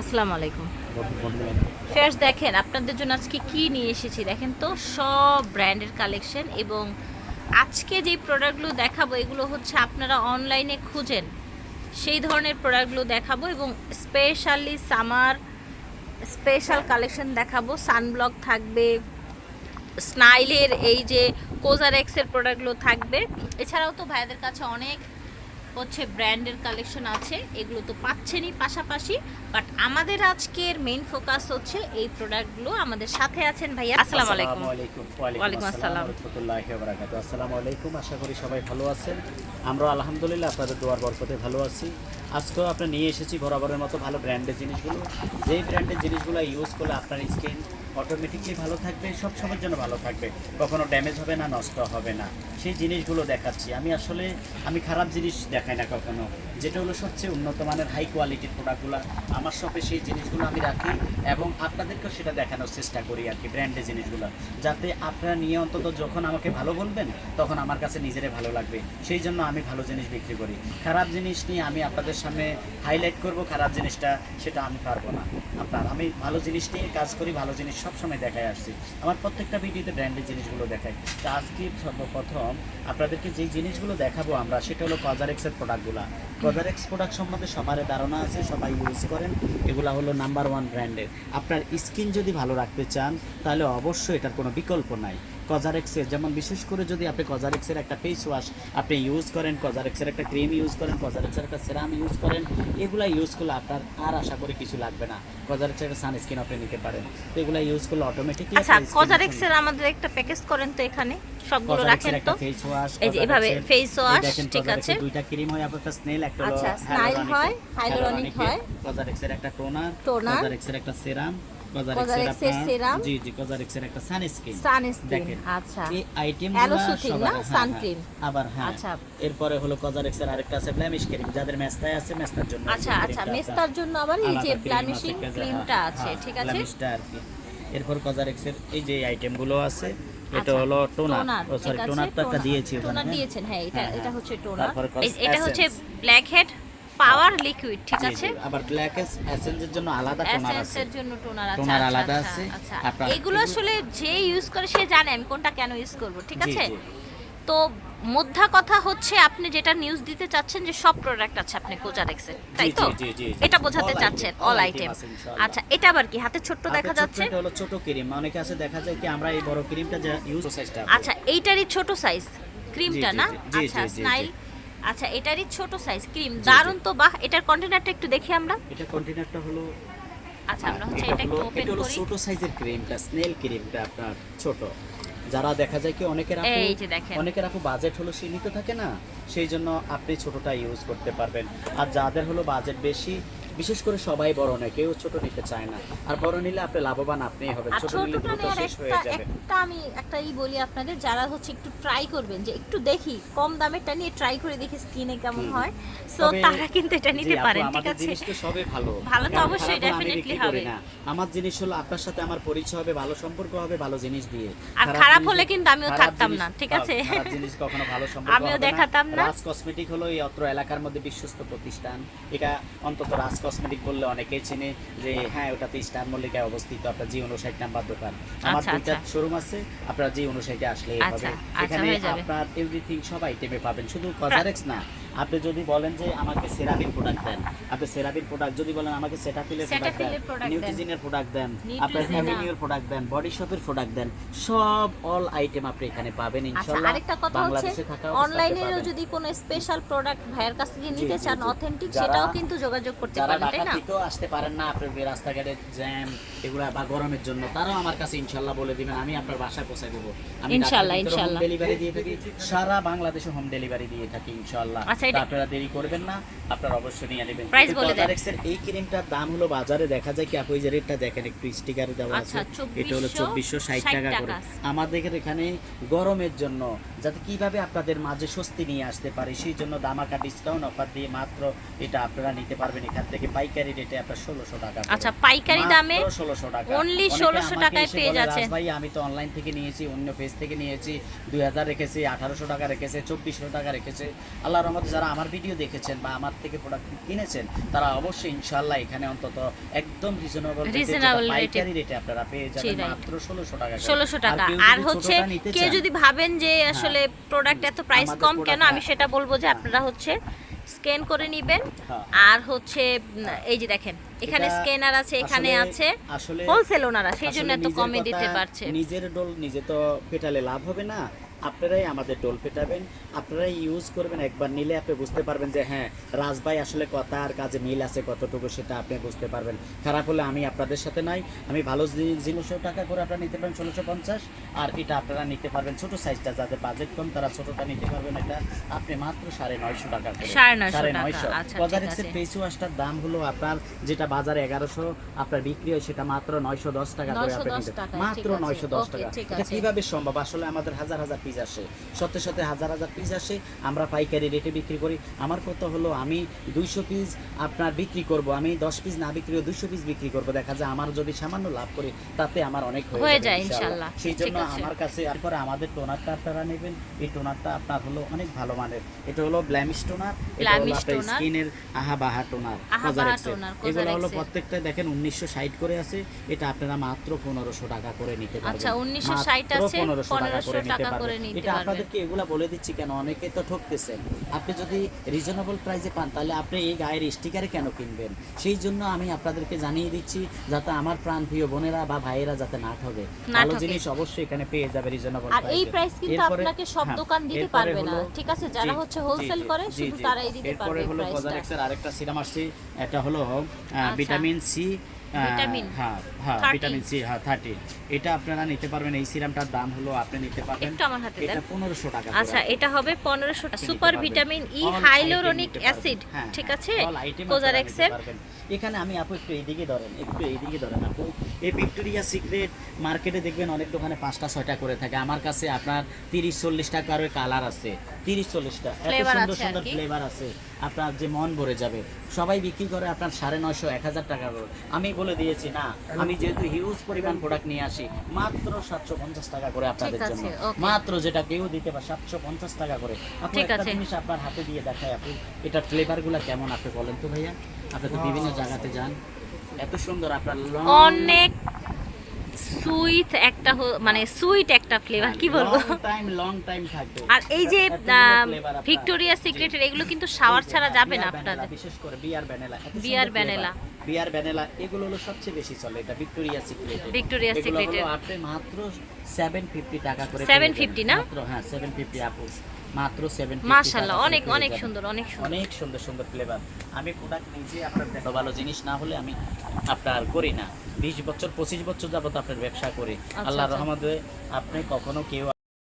আসসালামু আলাইকুম। ফেয়ার্স দেখেন আপনাদের জন্য আজকে কি নিয়ে এসেছি? দেখেন তো সব ব্র্যান্ডের কালেকশন এবং আজকে যে প্রোডাক্টগুলো দেখাবো এগুলো হচ্ছে আপনারা অনলাইনে খুঁজেন। সেই ধরনের প্রোডাক্টগুলো দেখাবো এবং স্পেশালি সামার স্পেশাল কালেকশন দেখাবো। সানব্লক থাকবে স্নাইলের এই যে কোজারেক্সের প্রোডাক্টগুলো থাকবে। এছাড়াও তো ভাইয়াদের কাছে অনেক হচ্ছে ব্র্যান্ডের কালেকশন আছে এগুলো তো পাচ্ছেনই পাশাপাশি বাট আমাদের আজকের মেইন ফোকাস হচ্ছে এই প্রোডাক্টগুলো আমাদের সাথে আছেন ভাইয়া। আসসালামু আলাইকুম। ওয়ালাইকুম ওয়ালাইকুম আসসালাম। রহমতুল্লাহি ওয়া বারাকাতুহু। আসসালামু আলাইকুম। আশা করি সবাই ভালো আছেন। আমরা আলহামদুলিল্লাহ আপনাদের দোয়ার বরকতে ভালো আছি। আজকেও আমরা নিয়ে এসেছি বরাবরের মতো ভালো ব্র্যান্ডের জিনিসগুলো। যেই ব্র্যান্ডের জিনিসগুলো ইউজ করলে আপনার স্কিন অটোমেটিকলি ভালো থাকবে, সব সময়ের জন্য ভালো থাকবে। কখনো ড্যামেজ হবে না, নষ্ট হবে না। সেই জিনিসগুলো দেখাচ্ছি। আমি আসলে, আমি খারাপ জিনিস দেখাই না কখনো। যেটা হলো সবচেয়ে উন্নত মানের হাই কোয়ালিটির প্রোডাক্টগুলো আমার শপে সেই জিনিসগুলো আমি রাখি এবং আপনাদেরকেও সেটা দেখানোর চেষ্টা করি আর কি ব্র্যান্ডের জিনিসগুলো। যাতে আপনারা নিয়ে অন্তত যখন আমাকে ভালো বলবেন, তখন আমার কাছে নিজেরে ভালো লাগবে। সেই জন্য আমি ভালো জিনিস বিক্রি করি। খারাপ জিনিস নিয়ে আমি আপনাদের সামনে হাইলাইট করব, খারাপ জিনিসটা, সেটা আমি পারব না। আমি ভালো জিনিস নিয়ে কাজ করি, ভালো জিনিস সবসময় দেখায় আসছি। আমার প্রত্যেকটা ভিডিওতে ব্র্যান্ডের জিনিসগুলো দেখায়। তো আজকে সর্বপ্রথম আপনাদেরকে যে জিনিসগুলো দেখাবো আমরা, সেটা হলো কজারেক্সের প্রোডাক্টগুলো কজারেক্স প্রোডাক্ট সম্বন্ধে সবার ধারণা আছে, সবাই ইউজ করেন। এগুলো হলো নাম্বার ওয়ান ব্র্যান্ডের আপনার স্কিন যদি ভালো রাখতে চান, তাহলে অবশ্যই এটার কোনো বিকল্প নাই। কজারেক্সের যেমন বিশেষ করে যদি আপনি কজারেক্সের একটা ফেস ওয়াশ আপনি ইউজ করেন কজারেক্সের একটা ক্রিম ইউজ করেন কজারেক্সের একটা সেরাম ইউজ করেন এগুলা ইউজ করলে আপনার আর আশা করি কিছু লাগবে না কজারেক্সের একটা সানস্ক্রিন আপনি নিতে পারেন তো এগুলা ইউজ করলে অটোমেটিকলি আচ্ছা কোজারেক্সের আমাদের একটা প্যাকেজ করেন তো এখানে সবগুলো রাখেন তো ফেস ওয়াশ এই যে এভাবে face wash, ঠিক আছে। দুইটা ক্রিম হয় আপনার স্নেল একটা আচ্ছা, Snail হয়, hyaluronic হয়। কজারেক্সের একটা টোনার Toner। কজারেক্সের একটা সেরাম Cosrx-এর জি জি কজারেক্সের একটা সানস্ক্রিন সানস্ক্রিন আচ্ছা। এই আইটেম Aerosothic না? sun আবার হ্যাঁ। আচ্ছা। এরপরে হলো কজারেক্সের আরেকটা আছে ব্লেমিশ ক্রিম যাদের মেস্তায় আছে মেস্তার জন্য আচ্ছা আচ্ছা মেস্তার জন্য আবার এই যে আছে, ক্রিমটা হ্যাঁ, আছে হ্যাঁ, ঠিক আছে? ব্লেমিশটা আর কি। এরপর কজারেক্সের এই যে আইটেমগুলো আছে এটা হলো টোনার। টোনার সরি টোনার তো একটা দিয়েছি টোনার হ্যাঁ? দিয়েছেন হ্যাঁ এটা হ্যাঁ, এটা হ্যাঁ। হচ্ছে টোনার। এটা হচ্ছে ব্ল্যাক হেড পাওয়ার লিকুইড ঠিক আছে? আবার ব্ল্যাক এসেন্সের জন্য আলাদা টোনার আছে। এসেন্সের জন্য টোনার আছে টোনার আচ্ছা, আলাদা আচ্ছা, আছে। আচ্ছা। এগুলো আসলে যে ইউজ করে সে জানে আমি কোনটা কেন ইউজ করব ঠিক আছে? তো মোদ্দা কথা হচ্ছে আপনি যেটা নিউজ দিতে চাচ্ছেন যে সব প্রোডাক্ট আছে আপনি কোজারেক্সের তাই তো। এটা বোঝাতে চাচ্ছেন অল আইটেম আছে। আচ্ছা এটা আবার কি? হাতে ছোট্ট দেখা যাচ্ছে? এটা হলো ছোট ক্রিম অনেকে আছে দেখা যায় কি আমরা এই বড় ক্রিমটা যে ইউজ সাইজটা আচ্ছা এইটারই ছোট সাইজ ক্রিমটা না? আচ্ছা। স্নাইল আচ্ছা এটারই ছোট সাইজ ক্রিম দারুণ তো বাহ! এটার কন্টেনারটা একটু দেখি আমরা। এটা কন্টেনারটা হলো আচ্ছা আমরা হচ্ছে এটা একটু ওপেন করি। ছোট সাইজের ক্রিমটা স্নেল ক্রিমটা আপনার ছোট। যারা দেখা যায় কি অনেকের আপু এই যে দেখেন। অনেকের আপু বাজেট হলো সীমিত থাকে না সেই জন্য আপনি ছোটটা ইউজ করতে পারবেন। আর যাদের হলো বাজেট বেশি বিশেষ করে সবাই বড় নেয় কেউ ছোট নিতে চায় না। আর বড় নিলে আপনি লাভবান আপনিই হবেন। ছোট নিলে দ্রুত শেষ হয়ে একটা যাবে। একটা আমি একটা ই বলি আপনাদের যারা হচ্ছে একটু ট্রাই করবেন যে একটু দেখি কম দামেরটা নিয়ে ট্রাই করে দেখি স্কিনে কেমন হয়। সো তারা কিন্তু এটা নিতে পারেন ঠিক আছে? জিনিস তো সবই ভালো। ভালো তো অবশ্যই, করি হবে। আমার জিনিস হলো আপনার সাথে আমার পরিচয় হবে ভালো সম্পর্ক হবে ভালো জিনিস দিয়ে। আর খারাপ হলে কিন্তু আমিও থাকতাম না, ঠিক আছে? খারাপ জিনিস কখনো ভালো সম্পর্ক আমিও দেখাতাম না। রাজ কসমেটিক হলো এই অত্র এলাকার মধ্যে বিশ্বস্ত প্রতিষ্ঠান। এটা অন্তত রাজ কসমেটিক বললে অনেকেই চেনে যে হ্যাঁ ওটাতে স্টার মল্লিকায় অবস্থিত আপনার জি উনষাট নাম্বার দোকান। আমার আচ্ছা, দুইটা আচ্ছা। শোরুম আছে আপনার জি উনষাটে আসলে আচ্ছা, আচ্ছা, এখানে আপনার এভরিথিং সব আইটেমে পাবেন। শুধু কজারেক্স না আপনি যদি বলেন যে আমাকে সেরাবিন প্রোডাক্ট দেন আপনি সেরাবিন প্রোডাক্ট যদি বলেন আমাকে সেটাফিলের প্রোডাক্ট দেন নিউট্রিজিনের প্রোডাক্ট দেন। আপনার অ্যাভিনিউর প্রোডাক্ট দেন বডি শপের প্রোডাক্ট দেন সব অল আইটেম আপনি এখানে পাবেন আচ্ছা ইনশাআল্লাহ আরেকটা কথা হচ্ছে পাবেন। যদি কোনো স্পেশাল প্রোডাক্ট ভাইয়ের কাছ থেকে নিতে চান অথেন্টিক সেটাও কিন্তু যোগাযোগ করতে পারেন তাই না থেকেও আসতে পারেন না আপনার রাস্তাঘাটে জ্যাম এগুলা বা গরমের জন্য তারাও আমার কাছে ইনশাল্লাহ বলে দিবেন আমি আপনার বাসায় পৌঁছে দেবো আমি ইনশাআল্লাহ, ইনশাআল্লাহ। ডেলিভারি দিয়ে থাকি সারা বাংলাদেশে হোম ডেলিভারি দিয়ে থাকি ইনশাআল্লাহ আচ্ছা, আপনারা দেরি করবেন না আপনারা অবশ্যই নিয়ে নেবেন। কিন্তু বলে দেন। এর এই ক্রিমটার দাম হলো বাজারে দেখা যায় কি আপু এই যে রেটটা দেখেন একটু স্টিকারে দেওয়া আছে আচ্ছা, এটা হলো 2460 টাকা করে। আমাদের এখানে গরমের জন্য যাতে কীভাবে আপনাদের মাঝে স্বস্তি নিয়ে আসতে পারে সেই জন্য দামাকা ডিসকাউন্ট অফার দিয়ে মাত্র এটা আপনারা নিতে পারবেন এখান থেকে। পাইকারি রেটে আপনার ষোলোশো টাকা আচ্ছা, পাইকারি দামে ষোলোশো টাকা। only অনেকে 1600 টাকায় পেয়ে বলে, যাচ্ছে। "রাজ ভাই আমি তো অনলাইন থেকে নিয়েছি অন্য পেজ থেকে নিয়েছি দুই হাজার রেখেছি আঠারোশো টাকা রেখেছে চব্বিশশো টাকা রেখেছে। আল্লাহ রহমতে যারা আমার ভিডিও দেখেছেন বা আমার থেকে প্রোডাক্ট কিনেছেন তারা অবশ্যই ইনশাআল্লাহ এখানে অন্তত একদম রিজনেবল পাইকারি রেটে আপনারা পেয়ে যাবেন মাত্র 1600 টাকা করে। ষোলোশো টাকা আর হচ্ছে কেউ যদি ভাবেন যে আসলে প্রোডাক্ট এত প্রাইস কম কেন আমি হ্যাঁ। সেটা বলব যে হ্যাঁ। আপনারা হচ্ছে স্ক্যান করে নেবেন হ্যাঁ। আর হচ্ছে এই যে দেখেন এখানে স্ক্যানার আছে এখানে আছে আসলে হোলসেল ওনারা সেই জন্য এত কমে দিতে পারছে নিজের ডোল নিজে তো পেটালে লাভ হবে না আপনারাই আমাদের ডোল পেটাবেন আপনারাই ইউজ করবেন। একবার নিলে আপনি বুঝতে পারবেন যে হ্যাঁ রাজভাই আসলে কথা আর কাজে মিল আছে কতটুকু সেটা আপনি বুঝতে পারবেন। খারাপ হলে আমি আপনাদের সাথে নাই। আমি ভালো জিনিসও টাকা করে আপনারা নিতে পারেন ষোলোশো পঞ্চাশ। আর এটা আপনারা নিতে পারবেন ছোট সাইজটা যাদের বাজেট কম তারা ছোটটা নিতে পারবেন এটা। আপনি মাত্র সাড়ে নয়শো টাকা করে। সাড়ে নয়শো কজারিক্সের ফেস ওয়াশটার দাম হলো আপনার যেটা বাজারে এগারোশো আপনার বিক্রি হয় সেটা মাত্র নয়শো দশ টাকা করে 910 আপনি নিতে মাত্র নয়শো দশ টাকা। এটা। কীভাবে সম্ভব? আসলে আমাদের হাজার হাজার পিস আসে। সত্যি সত্যি হাজার হাজার পিস আসে আমরা পাইকারি রেটে বিক্রি করি। আমার কথা হলো আমি দুইশো পিস আপনার বিক্রি করব আমি দশ পিস না বিক্রি দুইশো পিস বিক্রি করব। দেখা যায় আমার যদি সামান্য লাভ করি তাতে আমার অনেক হয়ে যায় ইনশাআল্লাহ। ইনশাআল্লাহ। সেই জন্য আমার কাছে তারপরে আমাদের টোনারটা আপনারা নেবেন। এই টোনারটা আপনার হলো অনেক ভালো মানের। এটা হলো ব্ল্যামিশ টোনার এটা হলো আপনার স্কিনের আহা বাহা টোনার এগুলো হলো প্রত্যেকটা দেখেন উনিশশো ষাট করে আছে। এটা আপনারা মাত্র পনেরোশো টাকা করে নিতে পারবেন। আচ্ছা, 1960 মাত্র আছে, 1500 টাকা করে নিতে পারবেন। করে নিতে এটা পারবেন। আপনাদেরকে এগুলা বলে দিচ্ছি কেন? অনেকে তো ঠকতেছেন আপনি যদি রিজনেবল প্রাইসে পান তাহলে আপনি এই গায়ের স্টিকারে কেন কিনবেন? সেই জন্য আমি আপনাদেরকে জানিয়ে দিচ্ছি যাতে আমার প্রাণ প্রিয় বোনেরা বা ভাইয়েরা যাতে না ঠকে। ভালো জিনিস অবশ্যই এখানে পেয়ে যাবে রিজনেবল আর এই প্রাইস কিন্তু আপনাকে সব দোকান দিতে পারবে না। ঠিক আছে যারা হচ্ছে হোলসেল করে শুধু তারাই দিতে পারবে এরপরে হলো প্রাইসটা কোজারেক্সের আরেকটা সিরাম আসছে এটা হলো আচ্ছা। ভিটামিন সি ভিটামিন হ্যাঁ হ্যাঁ ভিটামিন সি হ্যাঁ থার্টি এটা আপনারা নিতে পারবেন এই সিরামটার দাম হলো আপনি নিতে পারবেন। একটু আমার হাতে এটা পনেরোশো টাকা আচ্ছা এটা হবে পনেরোশো নিতে super vitamin E hyaluronic acid হ্যাঁ, ঠিক হ্যাঁ, আছে কোজারেক্সের এখানে আমি আপু একটু এইদিকে ধরেন একটু এইদিকে ধরেন আপু। এই ভিক্টোরিয়া সিক্রেট মার্কেটে দেখবেন অনেক দোকানে পাঁচটা ছয়টা করে থাকে। আমার কাছে আপনার তিরিশ চল্লিশ টাকার কালার আছে। তিরিশ চল্লিশটা। এত সুন্দর সুন্দর ফ্লেভার আছে। আপনার যে মন ভরে যাবে সবাই বিক্রি করে আপনার সাড়ে নয়শো এক হাজার টাকা করে। আমি বলে দিয়েছি না আমি যেহেতু হিউজ পরিমাণ প্রোডাক্ট নিয়ে আসি মাত্র সাতশো পঞ্চাশ টাকা করে আপনাদের জন্য। মাত্র যেটা কেউ দিতে পারে সাতশো পঞ্চাশ টাকা করে। আপনি একটা জিনিস আপনার হাতে দিয়ে দেখায় আপনি এটা ফ্লেভারগুলা কেমন আপনি বলেন তো ভাইয়া। আপনি তো বিভিন্ন জায়গাতে যান। এত সুন্দর আপনার অনেক সুইট একটা মানে সুইট একটা ফ্লেভার কি বলব। আর এই যে। ভিক্টোরিয়া সিক্রেটের এগুলো কিন্তু শাওয়ার ছাড়া যাবে না আপনাদের বিশেষ করে bare vanilla bare vanilla. Bare vanilla এগুলো হলো সবচেয়ে বেশি চলে এটা ভিক্টোরিয়া সিক্রেট ভিক্টোরিয়া সিক্রেটের। আপনি মাত্র 750 টাকা করে 750 না? হ্যাঁ 750 আপু। মাত্র 750 মাশাআল্লাহ অনেক অনেক সুন্দর অনেক সুন্দর। অনেক সুন্দর সুন্দর ফ্লেভার আমি প্রোডাক্ট নিজে আপনার দেখো ভালো জিনিস না হলে আমি আপনার করি না। বিশ বছর পঁচিশ বছর যাবত আপনার ব্যবসা করি। আল্লাহর আচ্ছা। রহমতে আপনি কখনো কেউ